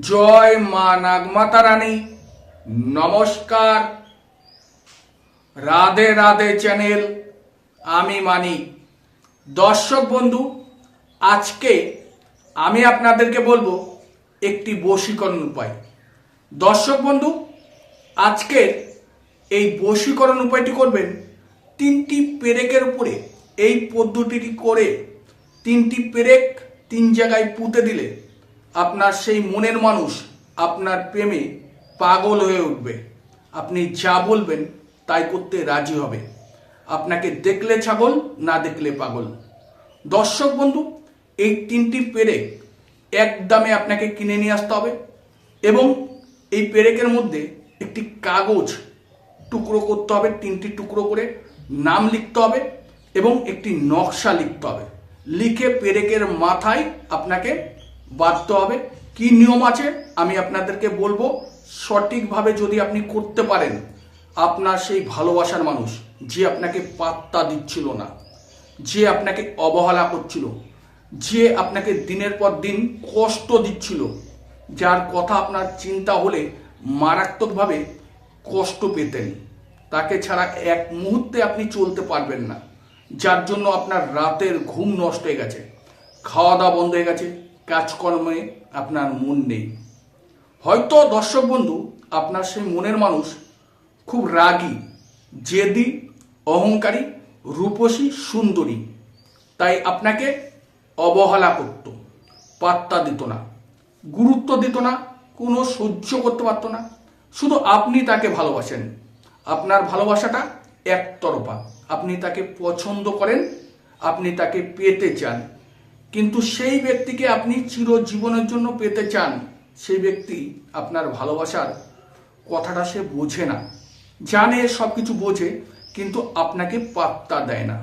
জয় মা নাগমাতা রানী। নমস্কার। রাধে রাধে চ্যানেল, আমি মানি। দর্শক বন্ধু, আজকে আমি আপনাদেরকে বলব একটি বশীকরণ উপায়। দর্শক বন্ধু আজকের এই বশীকরণ উপায়টি করবেন তিনটি পেরেকের উপরে। এই পদ্ধতিটি করে তিনটি পেরেক তিন জায়গায় পুঁতে দিলে আপনার সেই মনের মানুষ, আপনার প্রেমে পাগল হয়ে উঠবে। আপনি যা বলবেন, তাই করতে রাজি হবে। আপনাকে দেখলে ছাগল, না দেখলে পাগল। দর্শক বন্ধু, এই তিনটি পেরেক এক দামে আপনাকে কিনে নিয়ে আসতে হবে এবং এই পেরেকের মধ্যে একটি কাগজ টুকরো করতে হবে, তিনটি টুকরো করে নাম লিখতে হবে এবং একটি নকশা লিখতে হবে। লিখে পেরেকের মাথায় আপনাকে বাঁধতে হবে। কি নিয়ম আছে? আমি আপনাদেরকে বলব, সঠিকভাবে যদি আপনি করতে পারেন, আপনার সেই ভালোবাসার মানুষ, যে আপনাকে পাত্তা দিচ্ছিল না, যে আপনাকে অবহেলা করছিল, যে আপনাকে দিনের পর দিন কষ্ট দিচ্ছিল, যার কথা আপনার চিন্তা হলে মারাত্মকভাবে কষ্ট পেতেন। তাকে ছাড়া এক মুহূর্তে আপনি চলতে পারবেন না, যার জন্য আপনার রাতের ঘুম নষ্ট হয়ে গেছে খাওয়া দাওয়া বন্ধ হয়ে গেছে কাজকর্মে আপনার মন নেই। হয়তো দর্শক বন্ধু, আপনার সেই মনের মানুষ খুব রাগী, জেদি, অহংকারী, রূপসী, সুন্দরী। তাই আপনাকে অবহেলা করত, পাত্তা দিত না, গুরুত্ব দিত না, কোনো সহ্য করতে পারতো না। শুধু আপনি তাকে ভালোবাসেন। আপনার ভালোবাসাটা একতরফা। আপনি তাকে পছন্দ করেন, আপনি তাকে পেতে চান। কিন্তু সেই ব্যক্তিকে আপনি চিরজীবনের জন্য পেতে চান, সেই ব্যক্তি আপনার ভালোবাসার কথাটা সে বোঝে না। জানে সব কিছু বোঝে, কিন্তু আপনাকে পাত্তা দেয় না।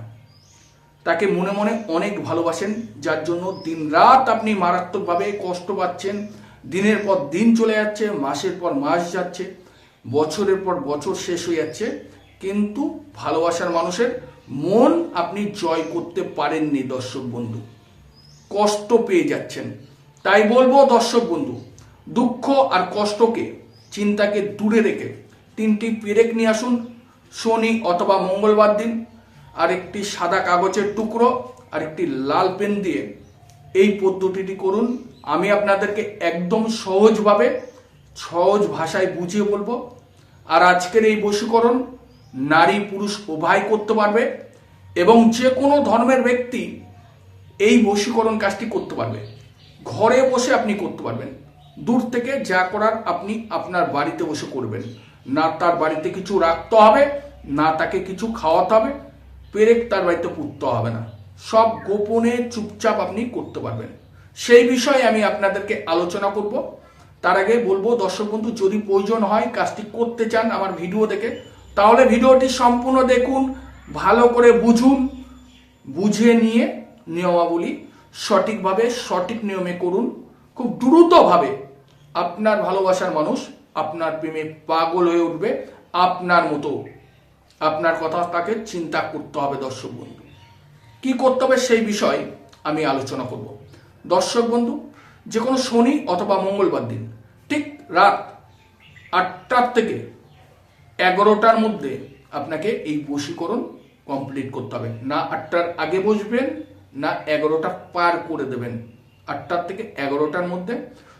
তাকে মনে মনে অনেক ভালোবাসেন, যার জন্য দিনরাত আপনি মারাত্মকভাবে কষ্ট পাচ্ছেন। দিনের পর দিন চলে যাচ্ছে, মাসের পর মাস যাচ্ছে, বছরের পর বছর শেষ হয়ে যাচ্ছে, কিন্তু ভালোবাসার মানুষের মন আপনি জয় করতে পারেননি, দর্শক বন্ধু। কষ্ট পেয়ে যাচ্ছেন। তাই বলব, দর্শক বন্ধু, দুঃখ আর কষ্টকে চিন্তাকে দূরে রেখে তিনটি পেরেক নিয়ে আসুন। শনি অথবা মঙ্গলবার দিন আর একটি সাদা কাগজের টুকরো আর একটি লাল পেন দিয়ে এই পদ্ধতিটি করুন। আমি আপনাদেরকে একদম সহজভাবে, সহজ ভাষায় বুঝিয়ে বলব, আর আজকের এই বশীকরণ নারী পুরুষ উভয় করতে পারবে এবং যে কোনো ধর্মের ব্যক্তি এই বশীকরণ কাজটি করতে পারবে। ঘরে বসে আপনি করতে পারবেন। দূর থেকে যা করার আপনি আপনার বাড়িতে বসে করবেন। না তার বাড়িতে কিছু রাখতে হবে, না তাকে কিছু খাওয়াতে হবে, পেরেক তার বাড়িতে পুঁততে হবে না। সব গোপনে চুপচাপ আপনি করতে পারবেন। সেই বিষয়ে আমি আপনাদেরকে আলোচনা করব। তার আগে বলব, দর্শক বন্ধু, যদি প্রয়োজন হয় কাজটি করতে চান আমার ভিডিও দেখে, তাহলে ভিডিওটি সম্পূর্ণ দেখুন, ভালো করে বুঝুন, বুঝে নিয়ে নিয়মাবলী সঠিকভাবে, সঠিক নিয়মে করুন। খুব দ্রুতভাবে আপনার ভালোবাসার মানুষ আপনার প্রেমে পাগল হয়ে উঠবে আপনার মতো। আপনার কথা তাকে চিন্তা করতে হবে, দর্শক বন্ধু। কি করতে হবে সেই বিষয়ে আমি আলোচনা করব। দর্শক বন্ধু যে কোনো শনি অথবা মঙ্গলবার দিন, ঠিক রাত আটটার থেকে এগারোটার মধ্যে আপনাকে এই বশীকরণ কমপ্লিট করতে হবে। না আটটার আগে বসবেন না এগারোটা পার করে দেবেন। আটটার থেকে এগারোটার মধ্যে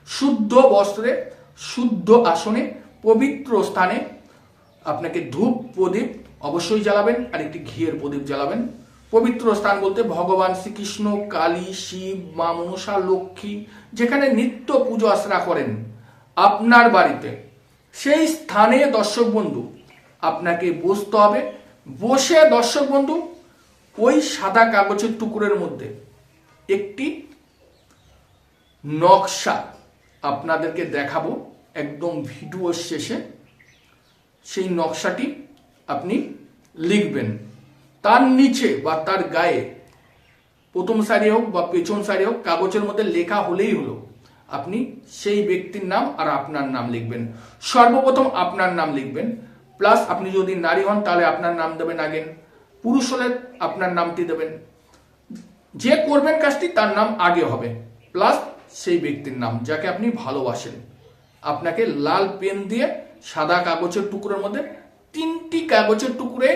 শুদ্ধ বস্ত্রে, শুদ্ধ আসনে, পবিত্র স্থানে আপনাকে ধূপ, প্রদীপ অবশ্যই জ্বালাবেন আর একটি ঘিয়ের প্রদীপ জ্বালাবেন। পবিত্র স্থান বলতে ভগবান শ্রীকৃষ্ণ, কালী, শিব, মা মনসা, লক্ষ্মী, যেখানে নিত্য পুজো আশ্রা করেন আপনার বাড়িতে। সেই স্থানে দর্শক বন্ধু, আপনাকে বসতে হবে। বসে দর্শক বন্ধু ওই সাদা কাগজের টুকরোর মধ্যে একটি নকশা আপনাদেরকে দেখাবো একদম ভিডিও শেষে। সেই নকশাটি আপনি লিখবেন। তার নিচে বা তার গায়ে প্রথম সারি হোক বা পেছন সারি হোক কাগজের মধ্যে লেখা হলেই হলো। আপনি সেই ব্যক্তির নাম আর আপনার নাম লিখবেন। সর্বপ্রথম আপনার নাম লিখবেন। প্লাস আপনি যদি নারী হন তাহলে আপনার নাম দেবেন আগেন। পুরুষ হলে আপনার নামটি দেবেন। যে করবেন কাজটি, তার নাম আগে হবে। প্লাস সেই ব্যক্তির নাম, যাকে আপনি ভালোবাসেন। আপনাকে লাল পেন দিয়ে সাদা কাগজের টুকরোর মধ্যে তিনটি কাগজের টুকরে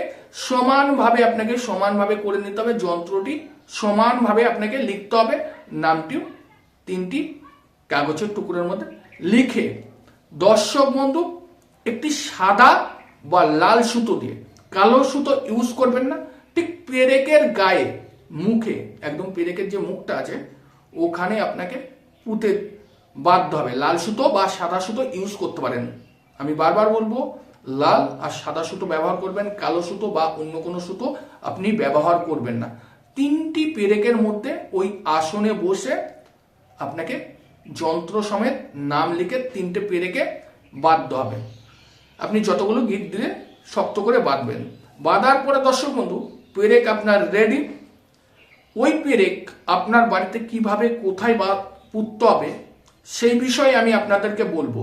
সমানভাবে আপনাকে সমানভাবে করে নিতে হবে। যন্ত্রটি সমানভাবে আপনাকে লিখতে হবে। নামটিও তিনটি কাগজের টুকরোর মধ্যে লিখে দর্শক বন্ধু, একটি সাদা বা লাল সুতো দিয়ে কালো সুতো ইউজ করবেন না, ঠিক পেরেকের গায়ে, মুখে, একদম পেরেকের যে মুখটা আছে, ওখানে আপনাকে পুঁতে বাধ্য হবে। লাল সুতো বা সাদা সুতো ইউজ করতে পারেন। আমি বারবার বলব, লাল আর সাদা সুতো ব্যবহার করবেন, কালো সুতো বা অন্য কোনো সুতো আপনি ব্যবহার করবেন না। তিনটি পেরেকের মধ্যে ওই আসনে বসে আপনাকে যন্ত্র সমেত নাম লিখে তিনটে পেরেকে বাধ্য হবে। আপনি যতগুলো গিট দিলে শক্ত করে বাঁধবেন। বাঁধার পরে দর্শক বন্ধু, পেরেক আপনার রেডি ওই পেরেক আপনার বাড়িতে কীভাবে, কোথায় বা পুততে হবে, সেই বিষয়ে আমি আপনাদেরকে বলব।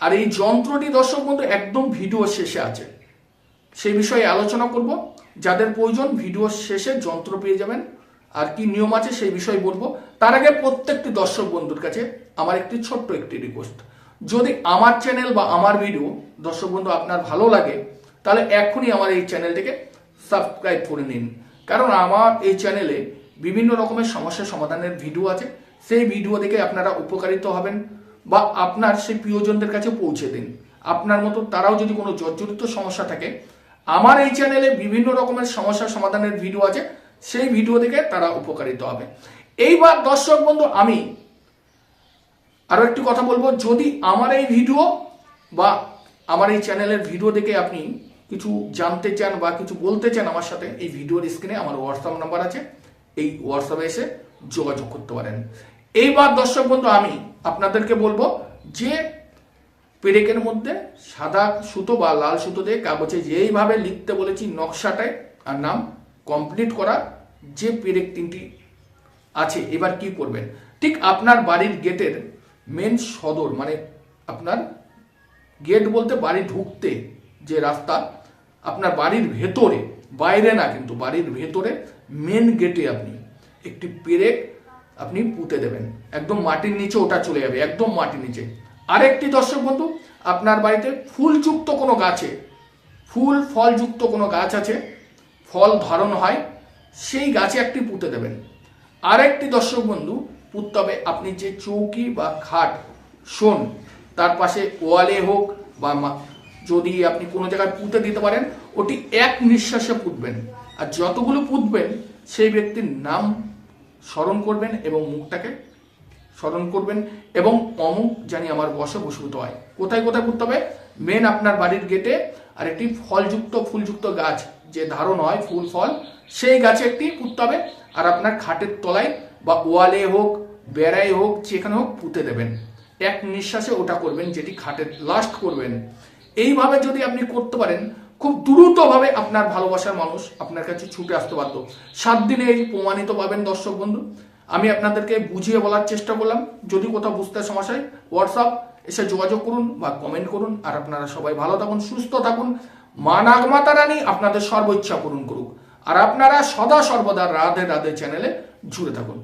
আর এই যন্ত্রটি দর্শক বন্ধু, একদম ভিডিও শেষে আছে। সেই বিষয়ে আলোচনা করব। যাদের প্রয়োজন ভিডিও শেষে যন্ত্র পেয়ে যাবেন। আর কি নিয়ম আছে, সেই বিষয়ে বলব। তার আগে প্রত্যেকটি দর্শক বন্ধুর কাছে আমার একটি ছোট্ট একটি রিকোয়েস্ট যদি আমার চ্যানেল বা আমার ভিডিও দর্শক বন্ধু আপনার ভালো লাগে, তাহলে এখনই আমার এই চ্যানেলটিকে সাবস্ক্রাইব করে নিন। কারণ আমার এই চ্যানেলে বিভিন্ন রকমের সমস্যা সমাধানের ভিডিও আছে, সেই ভিডিও দেখে আপনারা উপকারিত হবেন বা আপনার সেই প্রিয়জনদের কাছে পৌঁছে দিন। আপনার মতো তারাও যদি কোনো জর্জরিত সমস্যা থাকে, আমার এই চ্যানেলে বিভিন্ন রকমের সমস্যা সমাধানের ভিডিও আছে, সেই ভিডিও দেখে তারা উপকারিত হবে। এইবার দর্শক বন্ধু, আমি আরও একটি কথা বলব, যদি আমার এই ভিডিও বা আমার এই চ্যানেলের ভিডিও দেখে আপনি কিছু জানতে চান বা কিছু বলতে চান আমার সাথে, এই ভিডিওর স্ক্রিনে আমার হোয়াটসঅ্যাপ নাম্বার আছে। এই হোয়াটসঅ্যাপে এসে যোগাযোগ করতে পারেন। এইবার দর্শক বন্ধু, আমি আপনাদেরকে বলব যে পেরেকের মধ্যে সাদা সুতো বা লাল সুতো দিয়ে কাগজে যেইভাবে লিখতে বলেছি নকশাটায় আর নাম কমপ্লিট করা যে পেরেক তিনটি আছে, এবার কি করবেন? ঠিক আপনার বাড়ির গেটের মেন সদর মানে আপনার গেট বলতে বাড়ি ঢুকতে যে রাস্তা, আপনার বাড়ির ভেতরে, বাইরে না কিন্তু বাড়ির ভেতরে মেন গেটে আপনি একটি পেরেক আপনি পুঁতে দেবেন। একদম মাটির নিচে ওটা চলে যাবে, একদম মাটির নিচে। আরেকটি দর্শক বন্ধু, আপনার বাড়িতে ফুলযুক্ত কোনো গাছে, ফুল, ফলযুক্ত কোনো গাছ আছে, ফল ধারণ হয়, সেই গাছে একটি পুঁতে দেবেন। আরেকটি দর্শক বন্ধু পুঁততে হবে আপনি যে চৌকি বা খাট শোন, তার পাশে ওয়ালে হোক বা যদি আপনি কোনো জায়গায় পুঁতে দিতে পারেন, ওটি এক নিঃশ্বাসে পুঁতবেন। আর যতগুলো পুঁতবেন, সেই ব্যক্তির নাম স্মরণ করবেন এবং মুখটাকে স্মরণ করবেন এবং অমুক জানি আমার বসে বসীভূত হয়। কোথায় কোথায় পুঁততে হবে? মেন আপনার বাড়ির গেটে আর একটি ফলযুক্ত, ফুলযুক্ত গাছ, যে ধারণ হয় ফুল, ফল, সেই গাছে একটি পুঁততে হবে। আর আপনার খাটের তলায় বা ওয়ালে হোক, বেড়ায় হোক, যেখানে হোক পুঁতে দেবেন। এক নিঃশ্বাসে ওটা করবেন, যেটি খাটের লাস্ট করবেন। এইভাবে যদি আপনি করতে পারেন, খুব দ্রুতভাবে আপনার ভালোবাসার মানুষ আপনার কাছে ছুটে আসতে পারত সাত দিনে এই প্রমাণিত পাবেন দর্শক বন্ধু। আমি আপনাদেরকে বুঝিয়ে বলার চেষ্টা করলাম। যদি কোথাও বুঝতে সমস্যা হয় হোয়াটসঅ্যাপ এসে যোগাযোগ করুন বা কমেন্ট করুন। আর আপনারা সবাই ভালো থাকুন, সুস্থ থাকুন। মা নাগমাতা রানী আপনাদের সর্বোচ্ছা পূরণ করুক। আর আপনারা সদা সর্বদা রাধে রাধে চ্যানেলে জুড়ে থাকুন।